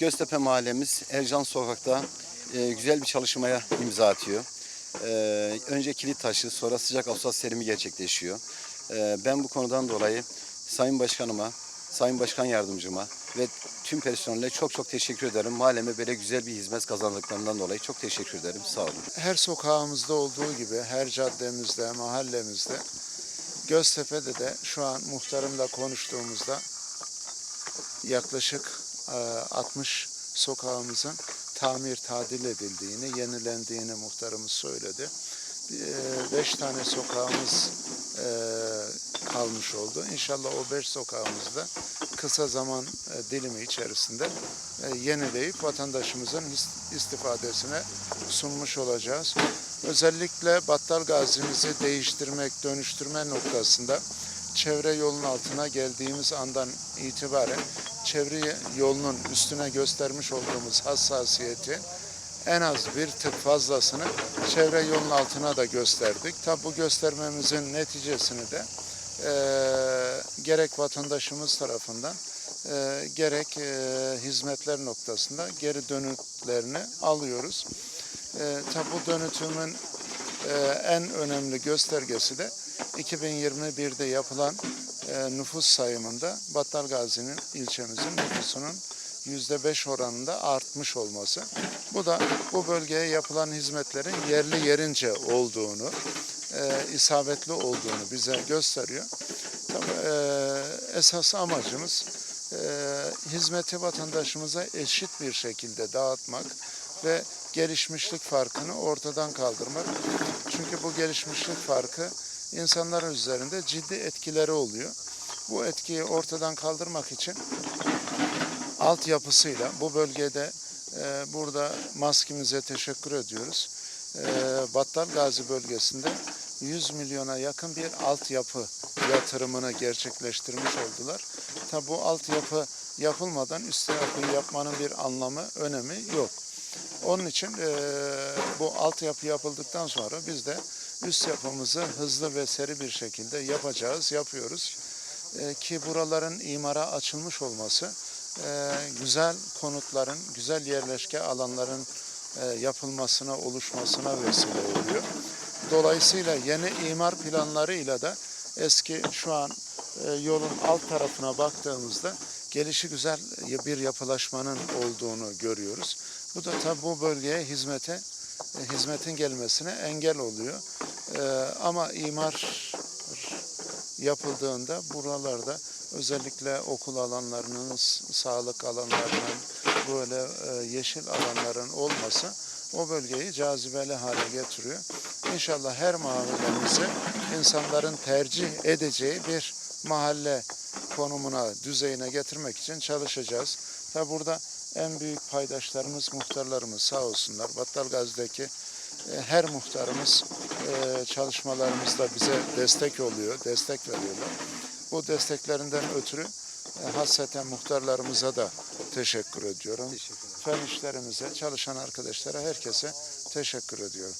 Göztepe mahallemiz Ercan Sokak'ta e, güzel bir çalışmaya imza atıyor. E, önce kilit taşı, sonra sıcak Ağustos serimi gerçekleşiyor. E, ben bu konudan dolayı Sayın Başkanıma, Sayın Başkan Yardımcıma ve tüm personele çok çok teşekkür ederim. Mahalleme böyle güzel bir hizmet kazandıklarından dolayı çok teşekkür ederim. Sağ olun. her sokağımızda olduğu gibi her caddemizde, mahallemizde Göztepe'de de şu an muhtarımla konuştuğumuzda yaklaşık 60 sokağımızın tamir tadil edildiğini, yenilendiğini muhtarımız söyledi. 5 tane sokağımız e, kalmış oldu. İnşallah o 5 sokağımızda kısa zaman e, dilimi içerisinde e, yenileyip vatandaşımızın is- istifadesine sunmuş olacağız. Özellikle Battal Gazi'mizi değiştirmek, dönüştürme noktasında çevre yolun altına geldiğimiz andan itibaren çevre yolunun üstüne göstermiş olduğumuz hassasiyeti en az bir tık fazlasını çevre yolun altına da gösterdik. Tabi bu göstermemizin neticesini de eee, gerek vatandaşımız tarafından eee, gerek eee, hizmetler noktasında geri dönütlerini alıyoruz. Eee tabi bu dönütümün eee, en önemli göstergesi de 2021'de yapılan eee, nüfus sayımında Battal Gazi'nin ilçemizin nüfusunun %5 oranında artmış olması. Bu da bu bölgeye yapılan hizmetlerin yerli yerince olduğunu, e, isabetli olduğunu bize gösteriyor. Tabii, e, esas amacımız e, hizmeti vatandaşımıza eşit bir şekilde dağıtmak ve gelişmişlik farkını ortadan kaldırmak. Çünkü bu gelişmişlik farkı insanların üzerinde ciddi etkileri oluyor. Bu etkiyi ortadan kaldırmak için altyapısıyla bu bölgede e, burada maskimize teşekkür ediyoruz. E, Battal Gazi bölgesinde 100 milyona yakın bir altyapı yatırımını gerçekleştirmiş oldular. Tabi bu altyapı yapılmadan üst yapıyı yapmanın bir anlamı, önemi yok. Onun için e, bu altyapı yapıldıktan sonra biz de üst yapımızı hızlı ve seri bir şekilde yapacağız, yapıyoruz. E, ki buraların imara açılmış olması e, güzel konutların, güzel yerleşke alanların e, yapılmasına, oluşmasına vesile oluyor. Dolayısıyla yeni imar planlarıyla da eski şu an e, yolun alt tarafına baktığımızda gelişi güzel bir yapılaşmanın olduğunu görüyoruz. Bu da tabi bu bölgeye hizmete hizmetin gelmesine engel oluyor. E, ama imar yapıldığında buralarda özellikle okul alanlarının, sağlık alanlarının, böyle e, yeşil alanların olması o bölgeyi cazibeli hale getiriyor. İnşallah her mahallemizi insanların tercih edeceği bir mahalle konumuna, düzeyine getirmek için çalışacağız. Tabi burada en büyük paydaşlarımız muhtarlarımız sağ olsunlar. Battalgazi'deki e, her muhtarımız e, çalışmalarımızda bize destek oluyor, destek veriyorlar. Bu desteklerinden ötürü e, hasreten muhtarlarımıza da teşekkür ediyorum. Fen işlerimize, çalışan arkadaşlara, herkese teşekkür ediyorum.